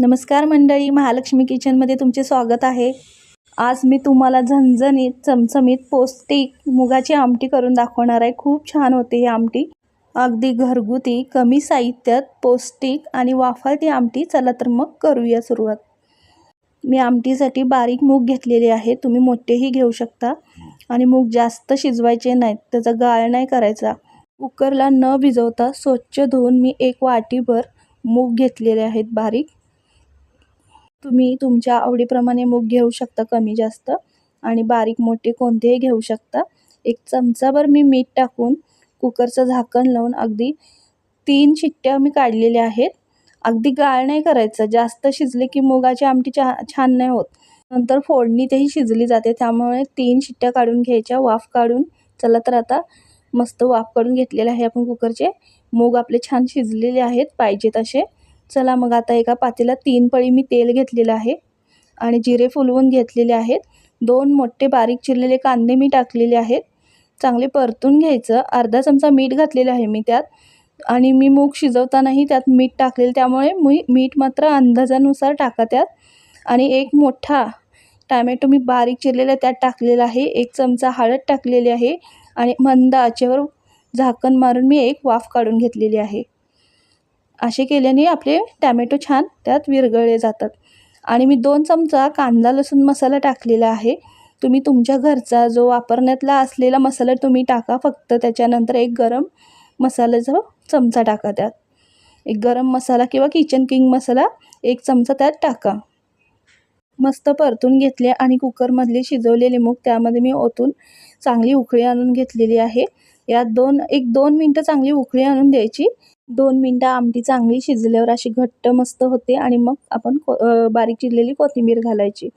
नमस्कार मंडळी महालक्ष्मी किचनमध्ये तुमचे स्वागत आहे. आज मी तुम्हाला झणझणीत चमचमीत पौष्टिक मुगाची आमटी करून दाखवणार आहे. खूप छान होते ही आमटी. अगदी घरगुती कमी साहित्यात पौष्टिक आणि वाफाळती आमटी. चला तर मग करूया सुरुवात. मी आमटीसाठी बारीक मूग घेतलेले आहे. तुम्ही मोठेही घेऊ शकता. आणि मूग जास्त शिजवायचे नाहीत. त्याचा गाळ नाही करायचा. कुकरला न भिजवता स्वच्छ धुवून मी एक वाटीभर मूग घेतलेले आहेत बारीक. तुम्ही तुमच्या आवडीप्रमाणे मूग घेऊ शकता कमी जास्त आणि बारीक मोठे कोणतेही घेऊ शकता. एक चमचाभर मी मीठ टाकून कुकरचं झाकण लावून अगदी तीन शिट्ट्या मी काढलेल्या आहेत. अगदी गाळ नाही करायचं जास्त शिजले की मुगाची आमटी चा छान नाही होत. नंतर फोडणी तेही शिजली जाते त्यामुळे तीन शिट्ट्या काढून घ्यायच्या. वाफ काढून चला तर आता मस्त वाफ काढून घेतलेले आहे. आपण कुकरचे मूग आपले छान शिजलेले आहेत पाहिजे तसे चला मग आता एका पातेला तीन पळी मी तेल घेतलेलं आहे आणि जिरे फुलवून घेतलेले आहेत. दोन मोठे बारीक चिरलेले कांदे मी टाकलेले आहेत. चांगले परतून घ्यायचं. अर्धा चमचा मीठ घातलेलं आहे मी त्यात. आणि मी मूग शिजवतानाही त्यात मीठ टाकलेलं त्यामुळे मी मीठ मात्र अंदाजानुसार टाका त्यात. आणि एक मोठा टॅमॅटो मी बारीक चिरलेला त्यात टाकलेला आहे. एक चमचा हळद टाकलेली आहे. आणि मंद आचेवर झाकण मारून मी एक वाफ काढून घेतलेली आहे. असे केल्याने आपले टॅमॅटो छान त्यात विरघळले जातात. आणि मी दोन चमचा कांदा लसूण मसाला टाकलेला आहे. तुम्ही तुमच्या घरचा जो वापरण्यातला असलेला मसाला तुम्ही टाका फक्त त्याच्यानंतर एक गरम मसाल्याचा चमचा टाका त्यात. एक गरम मसाला किंवा किचन किंग मसाला एक चमचा त्यात टाका. मस्त परतून घेतले आणि कुकरमधले शिजवलेले मूग त्यामध्ये मी ओतून चांगली उकळी आणून घेतलेली आहे. यात दोन एक दोन मिनटं चांगली उकळी आणून द्यायची. दोन मिनटं आमटी चांगली शिजल्यावर अशी घट्ट मस्त होते आणि मग आपण को बारीक चिरलेली कोथिंबीर घालायची.